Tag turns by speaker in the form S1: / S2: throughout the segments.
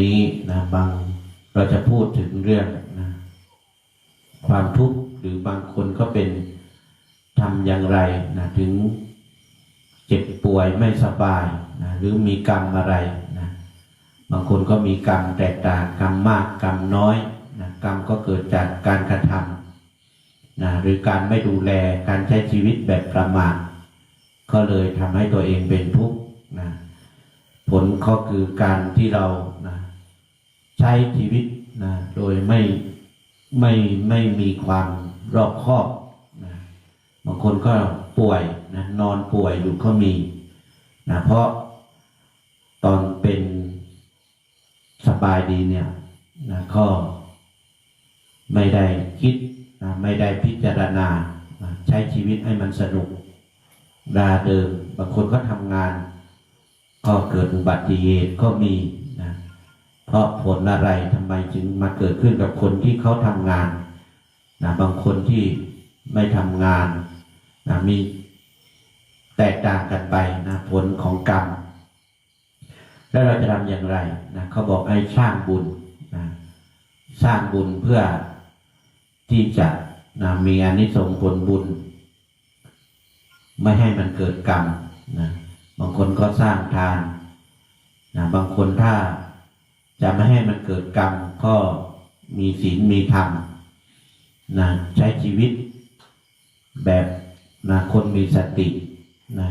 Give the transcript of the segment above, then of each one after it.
S1: นี้นะบางเราจะพูดถึงเรื่องนะความทุกข์หรือบางคนก็เป็นทำอย่างไรนะถึงเจ็บป่วยไม่สบายนะหรือมีกรรมอะไรนะบางคนก็มีกรรมแตกต่างกรรมมากกรรมน้อยนะกรรมก็เกิดจากการกระทำนะหรือการไม่ดูแลการใช้ชีวิตแบบประมาทก็เลยทำให้ตัวเองเป็นทุกข์นะผลก็คือการที่เรา ใช้ชีวิตนะโดยไม่ไม่ไม่มีความรอบคอบนะบางคนก็ป่วยนะนอนป่วยอยู่ก็มีนะเพราะตอนเป็นสบายดีเนี่ยนะก็ไม่ได้คิดนะไม่ได้พิจารณานะใช้ชีวิตให้มันสนุกดาเดิม บางคนก็ทำงาน ก็เกิดอุบัติเหตุก็มี เพราะผลอะไรทำไมจึงมาเกิดขึ้นกับคนที่เขาทำงานนะบางคนที่ไม่ทำงานนะมีแตกต่างกันไปนะผลของกรรม แล้วเราจะทำอย่างไรนะเขาบอกให้สร้างบุญนะสร้างบุญเพื่อที่จะนะมีอนิสงส์ผลบุญ ไม่ให้มันเกิดกรรมนะบางคนก็สร้างทานนะบางคนถ้า จะไม่ให้มันเกิดกรรมก็มีศีลมีธรรมนะใช้ชีวิตแบบนะคนมีสตินะ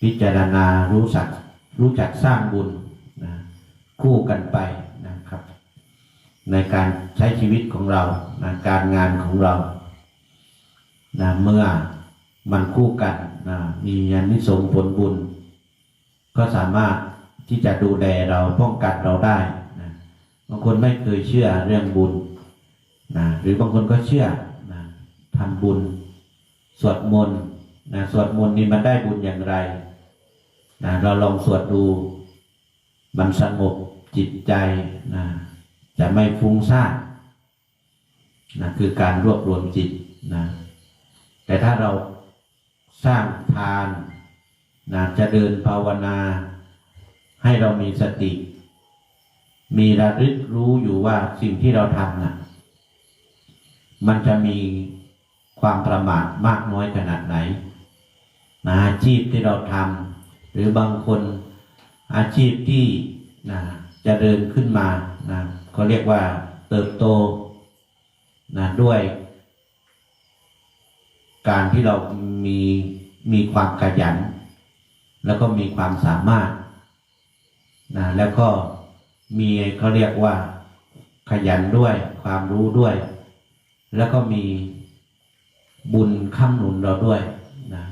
S1: พิจารณารู้สักรู้จักสร้างบุญนะคู่กันไปนะครับ ในการใช้ชีวิตของเรานะการงานของเรานะเมื่อมันคู่กันนะมีอานิสงส์ผลบุญ ก็สามารถ ที่จะดูแลเราป้องกันเราได้นะบางคนไม่เคยเชื่อเรื่องบุญนะหรือบางคนก็เชื่อนะทำบุญ สวดมนต์นะสวดมนต์นี่มันได้บุญอย่างไรนะเราลองสวดดูมันสงบจิตใจนะจะไม่ฟุ้งซ่านนะคือการรวบรวมจิตนะแต่ถ้าเราสร้างทานนะจะเดินภาวนา ให้เรามีสติ มีระลึกรู้อยู่ว่าสิ่งที่เราทำนะ่ะ มันจะมีความประมาทมากน้อยขนาดไหนนะอาชีพที่เราทำหรือบางคนอาชีพที่นะจะเดินขึ้นมานะเขาเรียกว่าเติบโตนะด้วย การที่เรามีมีความขยัน แล้วก็มีความสามารถ นะแล้วก็มีเขาเรียกว่าขยันด้วยความรู้ด้วย แล้วก็มีบุญค้ำหนุนเราด้วยนะ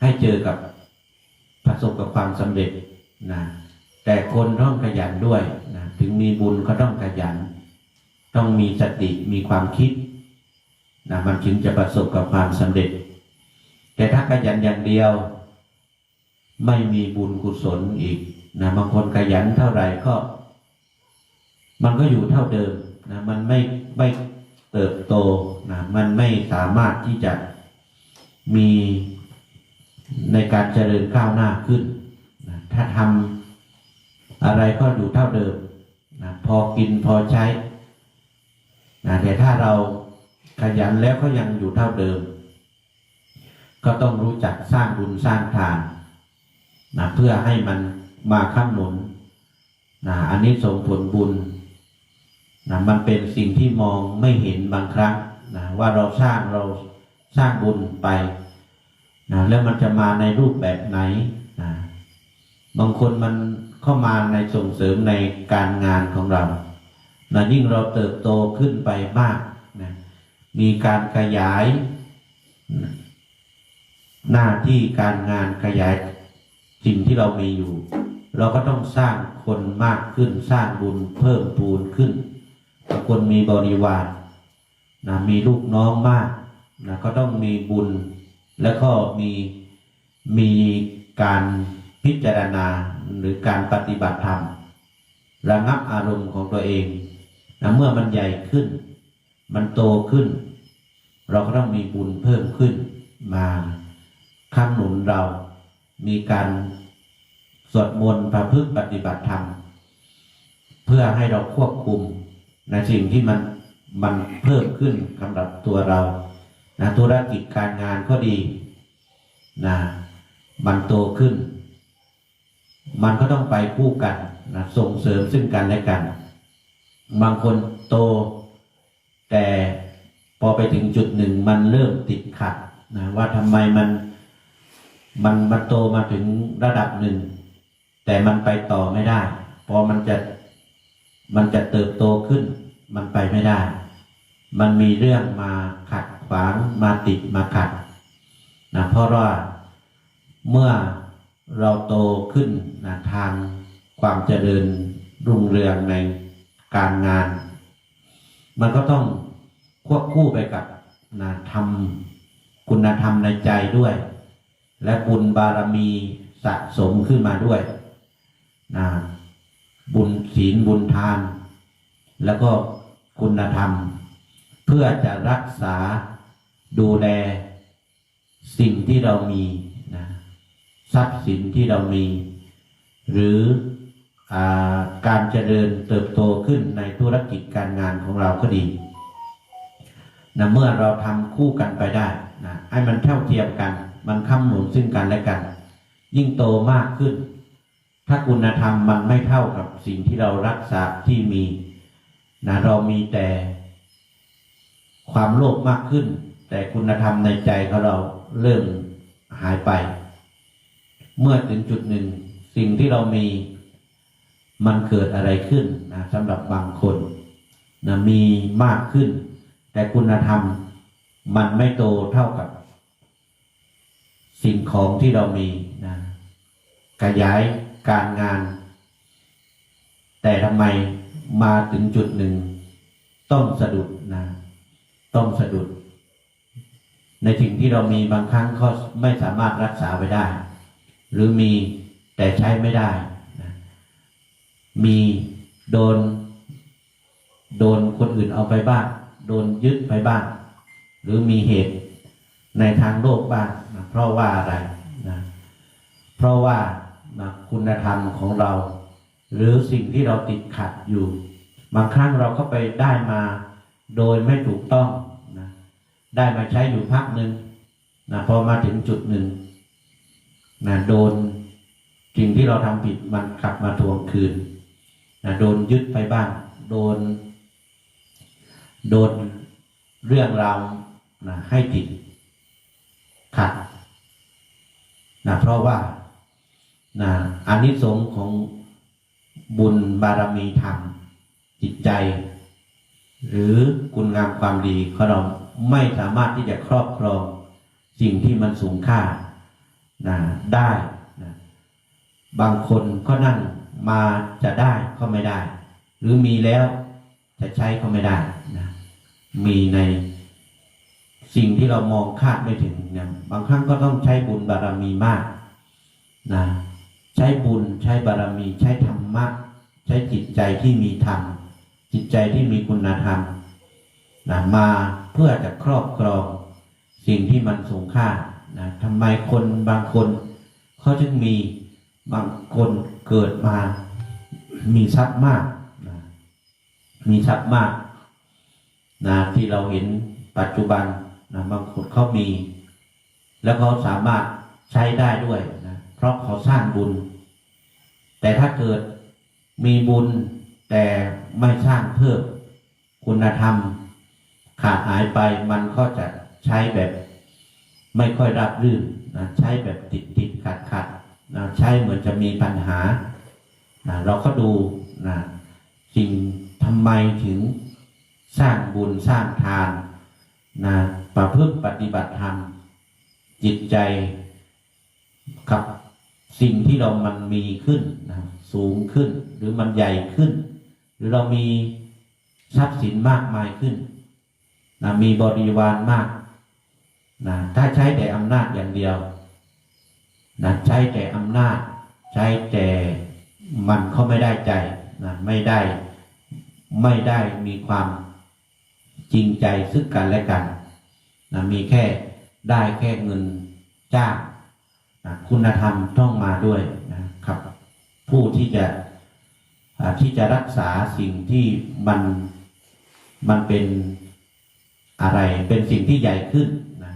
S1: ให้เจอกับประสบกับความสำเร็จนะแต่คนต้องขยันด้วยนะถึงมีบุญก็ต้องขยัน ต้องมีสติมีความคิดนะมันถึงจะประสบกับความสำเร็จ แต่ถ้าขยันอย่างเดียว ไม่มีบุญกุศลอีก นะบางคนขยันเท่าไหร่ก็ มันก็อยู่เท่าเดิมนะมันไม่ไม่เติบโตนะมันไม่สามารถที่จะมีในการเจริญก้าวหน้าขึ้นนะถ้าทำอะไรก็อยู่เท่าเดิมนะพอกินพอใช้นะแต่ถ้าเราขยันแล้วก็ยังอยู่เท่าเดิม ก็ต้องรู้จักสร้างบุญสร้างทานนะเพื่อให้มัน มาค้ำหนุนนะอันนี้ส่งผลบุญนะมันเป็นสิ่งที่มองไม่เห็นบางครั้งนะว่าเราสร้างเราสร้างบุญไปนะแล้วมันจะมาในรูปแบบไหนนะบางคนมันเข้ามาในส่งเสริมในการงานของเรานะยิ่งเราเติบโตขึ้นไปมากนะมีการขยายนะหน้าที่การงานขยายสิ่งที่เรามีอยู่ เราก็ต้องสร้างคนมากขึ้นสร้างบุญเพิ่มปูนขึ้นคนมีบริวารนะมีลูกน้องมากนะก็ต้องมีบุญ แล้วก็มีมีการพิจารณาหรือการปฏิบัติธรรมระงับอารมณ์ของตัวเองนะเมื่อมันใหญ่ขึ้น มันโตขึ้น เราก็ต้องมีบุญเพิ่มขึ้นมาค้ำหนุนเรา มีการ สวดมนต์ประพฤติปฏิบัติธรรม เพื่อให้เราควบคุมในสิ่งที่มันมันเพิ่มขึ้นสำหรับตัวเรานะธุรกิจการงานก็ดีนะมันโตขึ้น มันก็ต้องไปคู่กันนะส่งเสริมซึ่งกันและกัน บางคนโต แต่พอไปถึงจุดหนึ่งมันเริ่มติดขัดนะว่าทำไมมันมันมันโตมาถึงระดับหนึ่ง แต่มันไปต่อไม่ได้ พอมันจะมันจะเติบโตขึ้น มันไปไม่ได้ มันมีเรื่องมาขัดขวางมาติดมาขัดนะเพราะว่าเมื่อเราโตขึ้นนะทางความเจริญรุ่งเรืองในการงาน มันก็ต้องควบคู่ไปกับนะทำคุณธรรมในใจด้วย และบุญบารมีสะสมขึ้นมาด้วย นะบุญศีลบุญทาน แล้วก็คุณธรรม เพื่อจะรักษาดูแลสิ่งที่เรามีนะทรัพย์สินที่เรามี หรืออการเจริญเติบโตขึ้นในธุรกิจการงานของเราก็ดีนะเมื่อเราทำคู่กันไปได้นะให้มันเท่าเทียมกัน มันค้ำหนุนซึ่งกันและกัน ยิ่งโตมากขึ้น ถ้าคุณธรรมมันไม่เท่ากับสิ่งที่เรารักษาที่มีนะเรามีแต่ความโลภมากขึ้น แต่คุณธรรมในใจของเราเริ่มหายไป เมื่อถึงจุดหนึ่ง สิ่งที่เรามีมันเกิดอะไรขึ้นนะสำหรับบางคนนะมีมากขึ้น แต่คุณธรรมมันไม่โตเท่ากับ สิ่งของที่เรามีนะขยาย การงาน แต่ทำไมมาถึงจุดหนึ่ง ต้องสะดุดนะต้องสะดุด ในสิ่งที่เรามีบางครั้งก็ไม่สามารถรักษาไว้ได้ หรือมีแต่ใช้ไม่ได้นะมีโดน โดนคนอื่นเอาไปบ้าง โดนยึดไปบ้าง หรือมีเหตุในทางโลกบ้างนะเพราะว่าอะไรนะเพราะว่า นะคุณธรรมของเรา หรือสิ่งที่เราติดขัดอยู่ บางครั้งเราก็ไปได้มาโดยไม่ถูกต้องนะได้มาใช้อยู่พักหนึ่งนะพอมาถึงจุดหนึ่งนะโดนสิ่งที่เราทำผิดมันกลับมาทวงคืนนะโดนยึดไปบ้าง โดน โดนเรื่องราวนะให้ติดขัดนะเพราะว่า นะอานิสงส์ของบุญบารมีธรรมจิตใจ หรือคุณงามความดีของเราไม่สามารถที่จะครอบครองสิ่งที่มันสูงค่านะได้นะบางคนก็นั่งมาจะได้ก็ไม่ได้ หรือมีแล้วจะใช้ก็ไม่ได้นะมีในสิ่งที่เรามองคาดไม่ถึงนะบางครั้งก็ต้องใช้บุญบารมีมากนะ ใช้บุญใช้บารมีใช้ธรรมะ ใช้จิตใจที่มีธรรม จิตใจที่มีคุณธรรมนะมาเพื่อจะครอบครองสิ่งที่มันสูงค่านะทำไมคนบางคนเขาจึงมีบางคนเกิดมา มีทรัพย์มากนะมีทรัพย์มากนะที่เราเห็นปัจจุบันนะบางคนเขามี แล้วเขาสามารถใช้ได้ด้วย เพราะเขาสร้างบุญ แต่ถ้าเกิดมีบุญแต่ไม่สร้างเพิ่มคุณธรรม ขาดหายไปมันก็จะใช้แบบ ไม่ค่อยรับรื่นนะใช้แบบติดติดขัดขัดนะใช้เหมือนจะมีปัญหานะเราก็ดูนะสิ่งทำไมถึงสร้างบุญสร้างทานนะประพฤติปฏิบัติธรรมจิตใจกับ สิ่งที่เรามันมีขึ้นนะสูงขึ้น หรือมันใหญ่ขึ้น หรือเรามีทรัพย์สินมากมายขึ้นนะมีบริวารมากนะถ้าใช้แต่อำนาจอย่างเดียวนะใช้แต่อำนาจ ใช้แต่มันเขาไม่ได้ใจนะไม่ได้ไม่ได้มีความจริงใจซึ่งกันและกันนะมีแค่ได้แค่เงินจ้าง นะคุณธรรมต้องมาด้วยนะครับ ผู้ที่จะที่จะรักษาสิ่งที่มันมันเป็นอะไร เป็นสิ่งที่ใหญ่ขึ้นนะ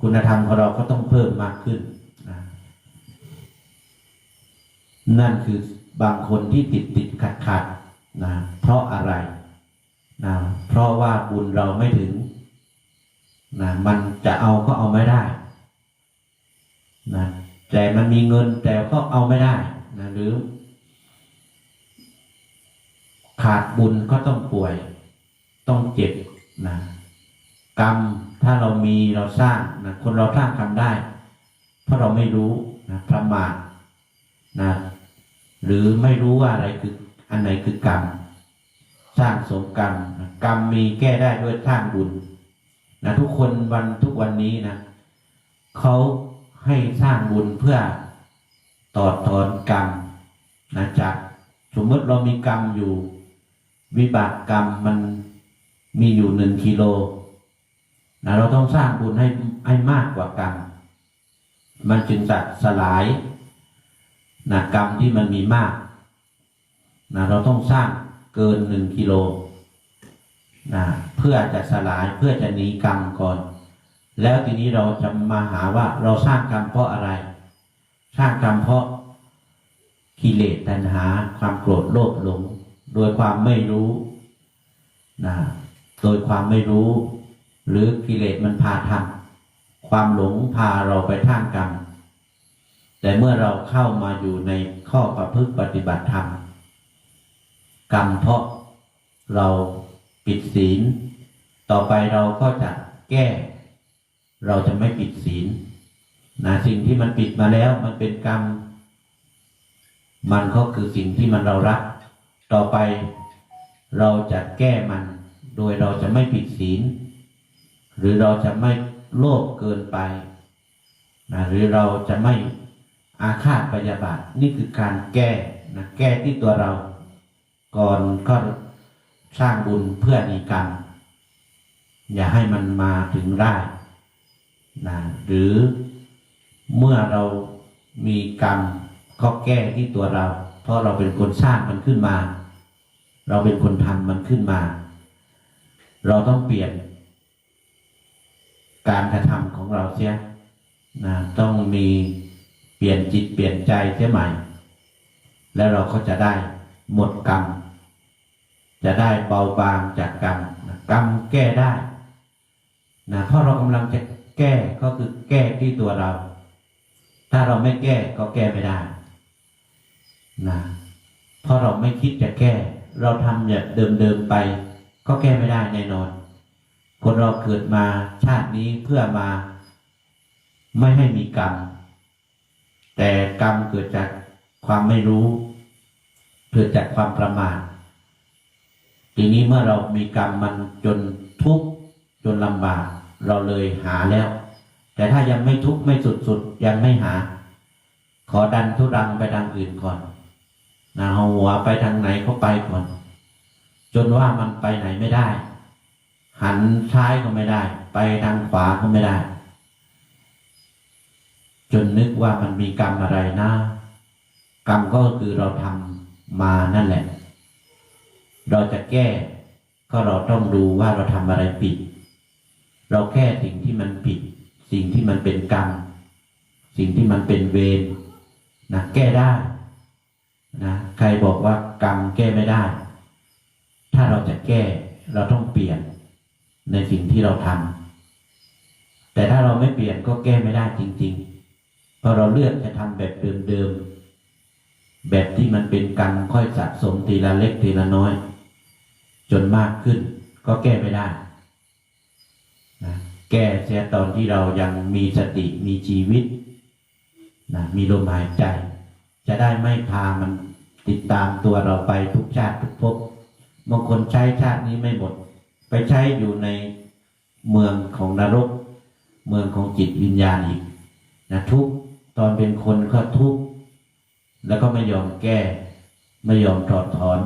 S1: คุณธรรมของเราก็ต้องเพิ่มมากขึ้นนะนั่นคือบางคนที่ติดติดขัดขัดนะเพราะอะไรนะเพราะว่าบุญเราไม่ถึงนะมันจะเอาก็เอาไม่ได้ แต่มันมีเงินแต่ก็เอาไม่ได้นะหรือ ขาดบุญก็ต้องป่วย ต้องเจ็บนะกรรมถ้าเรามีเราสร้างนะคนเราสร้างกรรมได้ เพราะเราไม่รู้นะประมาทนะหรือไม่รู้ว่าอะไรคืออันไหนคือกรรมสร้างสมกรรมนะกรรมมีแก้ได้ด้วยสร้างบุญนะทุกคนวันทุกวันนี้นะเขา ให้สร้างบุญเพื่อต่อดถอนกรรมนะจากสมมติเรามีกรรมอยู่ วิบากกรรมมันมีอยู่หนึ่งกิโลนะเราต้องสร้างบุญให้ให้มากกว่ากรรมมันจึงจะสลายนะกรรมที่มันมีมากนะเราต้องสร้างเกินหนึ่งกิโลนะเพื่อจะสลายเพื่อจะหนีกรรมก่อน แล้วทีนี้เราจะมาหาว่าเราสร้างกรรมเพราะอะไร สร้างกรรมเพราะกิเลสตัณหา ความโกรธโลภหลง โดยความไม่รู้นะโดยความไม่รู้ หรือกิเลสมันพาทำความหลงพาเราไปท่างกรรมแต่เมื่อเราเข้ามาอยู่ในข้อประพฤติปฏิบัติธรรมกรรมเพราะเราปิดศีล ต่อไปเราก็จะแก้ เราจะไม่ปิดศีลนะสิ่งที่มันปิดมาแล้ว มันเป็นกรรม มันก็คือสิ่งที่มันเรารัก ต่อไปเราจะแก้มัน โดยเราจะไม่ผิดศีล หรือเราจะไม่โลภเกินไปนะหรือเราจะไม่อาฆาตพยาบาทนี่คือการแก้นะแก้ที่ตัวเรา ก่อนก็สร้างบุญเพื่อนีกรรม อย่าให้มันมาถึงได้ นะหรือเมื่อเรามีกรรมก็แก้ที่ตัวเรา เพราะเราเป็นคนสร้างมันขึ้นมา เราเป็นคนทำมันขึ้นมา เราต้องเปลี่ยน การกระทำของเราเสียนะต้องมีเปลี่ยนจิตเปลี่ยนใจเสียใหม่ แล้วเราก็จะได้หมดกรรม จะได้เบาบางจากกรรมกรรมแก้ได้นะเพราะเรากำลังจะ แก้ก็คือแก้ที่ตัวเรา ถ้าเราไม่แก้ก็แก้ไม่ได้นะเพราะเราไม่คิดจะแก้ เราทำแบบเดิมๆไป ก็แก้ไม่ได้แน่นอน คนเราเกิดมาชาตินี้เพื่อมา ไม่ให้มีกรรม แต่กรรมเกิดจากความไม่รู้ เกิดจากความประมาททีนี้เมื่อเรามีกรรมมันจนทุกข์จนลำบาก เราเลยหาแล้ว แต่ถ้ายังไม่ทุกข์ไม่สุดๆยังไม่หา ขอดันทุรังไปทางอื่นก่อนนะเอาหัวไปทางไหนก็ไปก่อน จนว่ามันไปไหนไม่ได้ หันซ้ายก็ไม่ได้ ไปทางขวาก็ไม่ได้ จนนึกว่ามันมีกรรมอะไรนะกรรมก็คือเราทำมานั่นแหละ เราจะแก้ก็เราต้องดูว่าเราทำอะไรผิด เราแก้สิ่งที่มันผิด สิ่งที่มันเป็นกรรม สิ่งที่มันเป็นเวรนะแก้ได้นะใครบอกว่ากรรมแก้ไม่ได้ ถ้าเราจะแก้เราต้องเปลี่ยนในสิ่งที่เราทำแต่ถ้าเราไม่เปลี่ยนก็แก้ไม่ได้จริง ๆ เพราะเราเลือกจะทำแบบเดิมๆแบบที่มันเป็นกรรมค่อยสะสมทีละเล็กทีละน้อย จนมากขึ้นก็แก้ไม่ได้ นะแก้เสียตอนที่เรายังมีสติมีชีวิตนะมีลมหายใจ จะได้ไม่พามันติดตามตัวเราไปทุกชาติทุกภพบางคนใช้ชาตินี้ไม่หมด ไปใช้อยู่ในเมืองของนรก เมืองของจิตวิญญาณอีกนะทุกตอนเป็นคนก็ทุกแล้วก็ไม่ยอมแก้ ไม่ยอมถอดถอน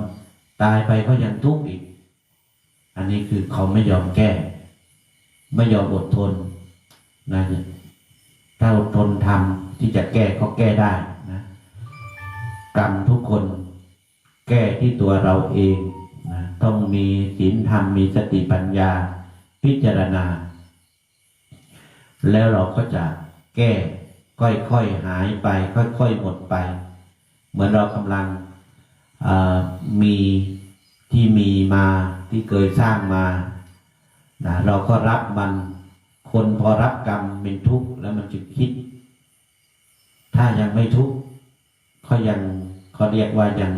S1: ตายไปก็ยังทุกข์อีก อันนี้คือเขาไม่ยอมแก้ ไม่ยอมอดทนนะถ้าอดทนทำที่จะแก้ก็แก้ได้นะกรรมทุกคนแก้ที่ตัวเราเองนะต้องมีศีลธรรมมีสติปัญญาพิจารณา แล้วเราก็จะแก้ค่อยๆหายไป ค่อยๆหมดไป เหมือนเรากำลังมีที่มีมาที่เคยสร้างมา นะเราก็รับมัน คนพอรับกรรมเป็นทุกข์แล้วมันจะคิด ถ้ายังไม่ทุกข์เขายังเขาเรียกว่ายัง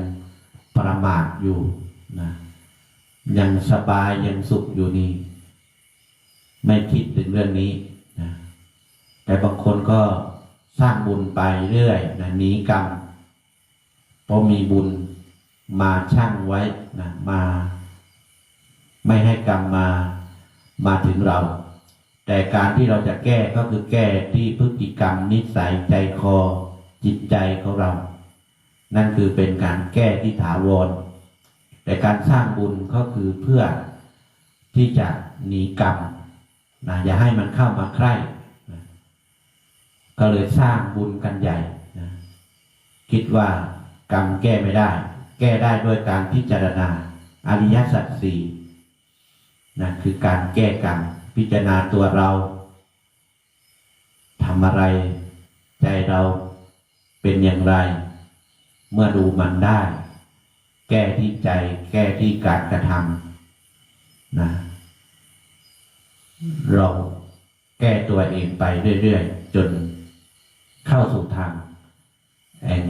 S1: ประมาทอยู่นะยังสบายยังสุขอยู่นี่ ไม่คิดถึงเรื่องนี้นะแต่บางคนก็สร้างบุญไปเรื่อยนะหนีกรรมเพราะมีบุญมาชั่งไว้นะมา ไม่ให้กรรมมา มาถึงเรา แต่การที่เราจะแก้ก็คือแก้ที่พฤติกรรมนิสัยใจคอ จิตใจของเรา นั่นคือเป็นการแก้ที่ถาวร แต่การสร้างบุญก็คือเพื่อที่จะหนีกรรมนะอย่าให้มันเข้ามาใกล้นะก็เลยสร้างบุญกันใหญ่นะคิดว่ากรรมแก้ไม่ได้ แก้ได้ด้วยการพิจารณาอริยสัจสี่ นะคือการแก้กรรมพิจารณาตัวเราทำอะไร ใจเราเป็นอย่างไร เมื่อดูมันได้ แก้ที่ใจ แก้ที่การกระทำนะเราแก้ตัวเองไปเรื่อยๆ จนเข้าสู่ทางแห่ง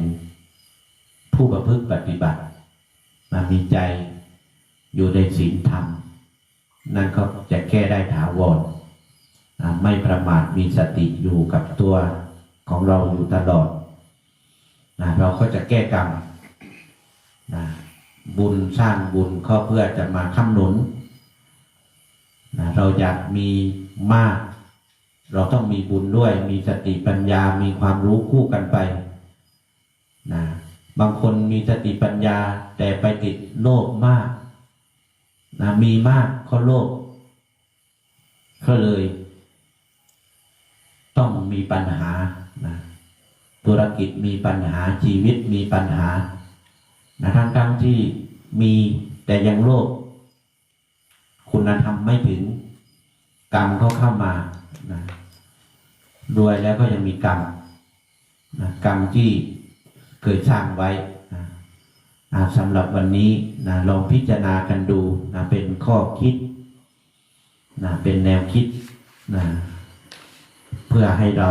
S1: ผู้ประพฤติปฏิบัติมามีใจอยู่ในศีลธรรม นั่นก็จะแก้ได้ถาวรไม่ประมาทมีสติอยู่กับตัวของเราอยู่ตลอดนะเราก็จะแก้กรรมนะบุญสร้างบุญก็เพื่อจะมาค้ำหนุนนะเราอยากมีมาก เราต้องมีบุญด้วย มีสติปัญญา มีความรู้คู่กันไปนะบางคนมีสติปัญญาแต่ไปติดโลภมาก นะมีมากก็โลภก็เลย ต้องมีปัญหานะธุรกิจมีปัญหาชีวิตมีปัญหานะทั้งทั้งที่มีแต่ยังโลภคุณธรรมไม่ถึง กรรมเขาเข้ามานะรวยแล้วก็ยังมีกรรมนะกรรมที่เคยสร้างไว้ สำหรับวันนี้นะลองพิจารณากันดูนะเป็นข้อคิดนะเป็นแนวคิดนะเพื่อให้เรา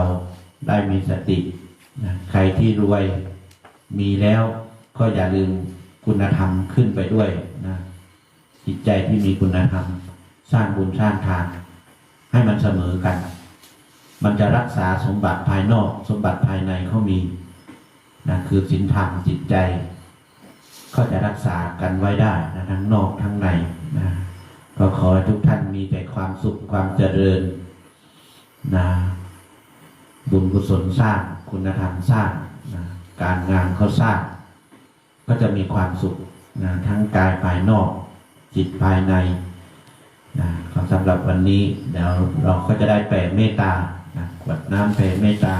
S1: ได้มีสตินะใครที่รวยมีแล้วก็อย่าลืมคุณธรรมขึ้นไปด้วยนะจิตใจที่มีคุณธรรม สร้างบุญสร้างทานให้มันเสมอกัน มันจะรักษาสมบัติภายนอก สมบัติภายในเขามีนะคือศีลธรรมจิตใจ ก็จะรักษากันไว้ได้นะทั้งนอกทั้งในนะก็ขอให้ทุกท่านมีแต่ความสุขความเจริญนะบุญกุศลสร้างคุณธรรมสร้างนะการงานเขาสร้าง ก็จะมีความสุขนะทั้งกายภายนอก จิตภายในนะสำหรับวันนี้เดี๋ยวเราก็จะได้แผ่เมตตานะกวดน้ำแผ่เมตตา